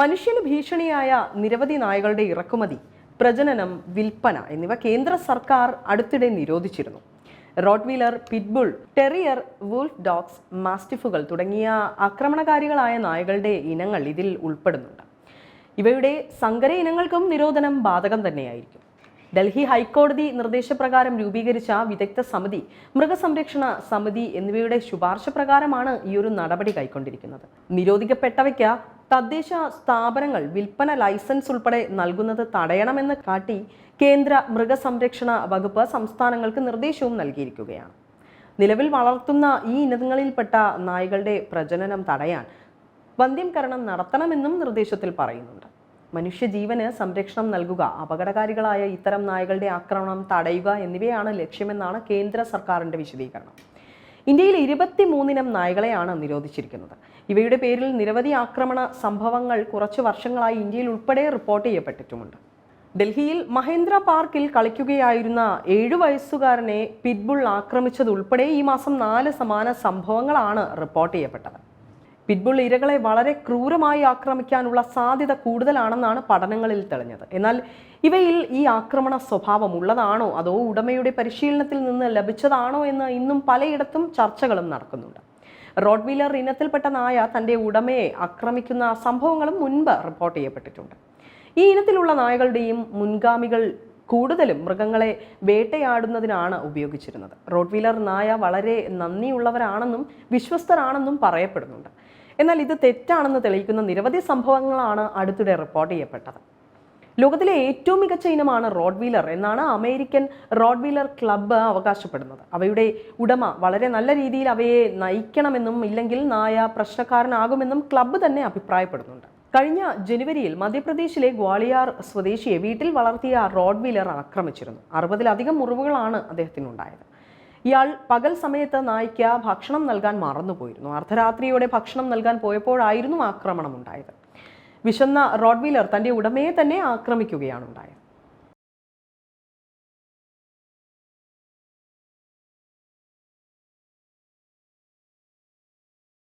മനുഷ്യന് ഭീഷണിയായ നിരവധി നായകളുടെ ഇറക്കുമതി പ്രജനനം വിൽപ്പന എന്നിവ കേന്ദ്ര സർക്കാർ അടുത്തിടെ നിരോധിച്ചിരുന്നു. Rottweiler pit bull terrier wolf dogs മാസ്റ്റിഫുകൾ തുടങ്ങിയ ആക്രമണകാരികളായ നായകളുടെ ഇനങ്ങൾ ഇതിൽ ഉൾപ്പെടുന്നുണ്ട്. ഇവയുടെ സങ്കര ഇനങ്ങൾക്കും നിരോധനം ബാധകം തന്നെയായിരിക്കും. ഡൽഹി ഹൈക്കോടതി നിർദ്ദേശപ്രകാരം രൂപീകരിച്ച വിദഗ്ധ സമിതി മൃഗസംരക്ഷണ സമിതി എന്നിവയുടെ ശുപാർശ പ്രകാരമാണ് ഈ ഒരു നടപടി കൈക്കൊണ്ടിരിക്കുന്നത്. നിരോധിക്കപ്പെട്ടവയ്ക്ക് തദ്ദേശ സ്ഥാപനങ്ങൾ വിൽപ്പന ലൈസൻസ് ഉൾപ്പെടെ നൽകുന്നത് തടയണമെന്ന് കാട്ടി കേന്ദ്ര മൃഗസംരക്ഷണ വകുപ്പ് സംസ്ഥാനങ്ങൾക്ക് നിർദ്ദേശവും നൽകിയിരിക്കുകയാണ്. നിലവിൽ വളർത്തുന്ന ഈ ഇനങ്ങളിൽപ്പെട്ട നായകളുടെ പ്രജനനം തടയാൻ വന്ധ്യംകരണം നടത്തണമെന്നും നിർദ്ദേശത്തിൽ പറയുന്നുണ്ട്. മനുഷ്യജീവന് സംരക്ഷണം നൽകുക അപകടകാരികളായ ഇത്തരം നായകളുടെ ആക്രമണം തടയുക എന്നിവയാണ് ലക്ഷ്യമെന്നാണ് കേന്ദ്ര സർക്കാരിന്റെ വിശദീകരണം. ഇന്ത്യയിൽ ഇരുപത്തി മൂന്നിനം നായകളെയാണ് നിരോധിച്ചിരിക്കുന്നത്. ഇവയുടെ പേരിൽ നിരവധി ആക്രമണ സംഭവങ്ങൾ കുറച്ച് വർഷങ്ങളായി ഇന്ത്യയിൽ ഉൾപ്പെടെ റിപ്പോർട്ട് ചെയ്യപ്പെട്ടിട്ടുമുണ്ട്. ഡൽഹിയിൽ മഹേന്ദ്ര പാർക്കിൽ കളിക്കുകയായിരുന്ന ഏഴു വയസ്സുകാരനെ പിറ്റ്ബുൾ ആക്രമിച്ചതുൾപ്പെടെ ഈ മാസം നാല് സമാന സംഭവങ്ങളാണ് റിപ്പോർട്ട് ചെയ്യപ്പെട്ടത്. പിറ്റ്ബുൾ ഇരകളെ വളരെ ക്രൂരമായി ആക്രമിക്കാനുള്ള സാധ്യത കൂടുതലാണെന്നാണ് പഠനങ്ങളിൽ തെളിഞ്ഞത്. എന്നാൽ ഇവയിൽ ഈ ആക്രമണ സ്വഭാവം ഉള്ളതാണോ? അതോ ഉടമയുടെ പരിശീലനത്തിൽ നിന്ന് ലഭിച്ചതാണോ എന്ന് ഇന്നും പലയിടത്തും ചർച്ചകളും നടക്കുന്നുണ്ട്. റോഡ്വീലർ ഇനത്തിൽപ്പെട്ട നായ തന്റെ ഉടമയെ ആക്രമിക്കുന്ന സംഭവങ്ങളും മുൻപ് റിപ്പോർട്ട് ചെയ്യപ്പെട്ടിട്ടുണ്ട്. ഈ ഇനത്തിലുള്ള നായകളുടെയും മുൻഗാമികൾ കൂടുതലും മൃഗങ്ങളെ വേട്ടയാടുന്നതിനാണ് ഉപയോഗിച്ചിരുന്നത്. റോഡ് വീലർ നായ വളരെ നന്ദിയുള്ളവരാണെന്നും വിശ്വസ്തരാണെന്നും പറയപ്പെടുന്നുണ്ട്. എന്നാൽ ഇത് തെറ്റാണെന്ന് തെളിയിക്കുന്ന നിരവധി സംഭവങ്ങളാണ് അടുത്തിടെ റിപ്പോർട്ട് ചെയ്യപ്പെട്ടത്. ലോകത്തിലെ ഏറ്റവും മികച്ച ഇനമാണ് റോഡ് വീലർ എന്നാണ് അമേരിക്കൻ റോഡ് വീലർ ക്ലബ്ബ് അവകാശപ്പെടുന്നത്. അവയുടെ ഉടമ വളരെ നല്ല രീതിയിൽ അവയെ നയിക്കണമെന്നും ഇല്ലെങ്കിൽ നായ പ്രശ്നക്കാരനാകുമെന്നും ക്ലബ്ബ് തന്നെ അഭിപ്രായപ്പെടുന്നുണ്ട്. കഴിഞ്ഞ ജനുവരിയിൽ മധ്യപ്രദേശിലെ ഗ്വാളിയാർ സ്വദേശിയെ വീട്ടിൽ വളർത്തിയ റോഡ് വീലർ ആക്രമിച്ചിരുന്നു. അറുപതിലധികം മുറിവുകളാണ് അദ്ദേഹത്തിനുണ്ടായത്. ഇയാൾ പകൽ സമയത്ത് നായ്ക്ക് ഭക്ഷണം നൽകാൻ മറന്നുപോയിരുന്നു. അർദ്ധരാത്രിയോടെ ഭക്ഷണം നൽകാൻ പോയപ്പോഴായിരുന്നു ആക്രമണം ഉണ്ടായത് വിശന്ന റോഡ് വീലർ തന്റെ ഉടമയെ തന്നെ ആക്രമിക്കുകയാണ് ഉണ്ടായത്.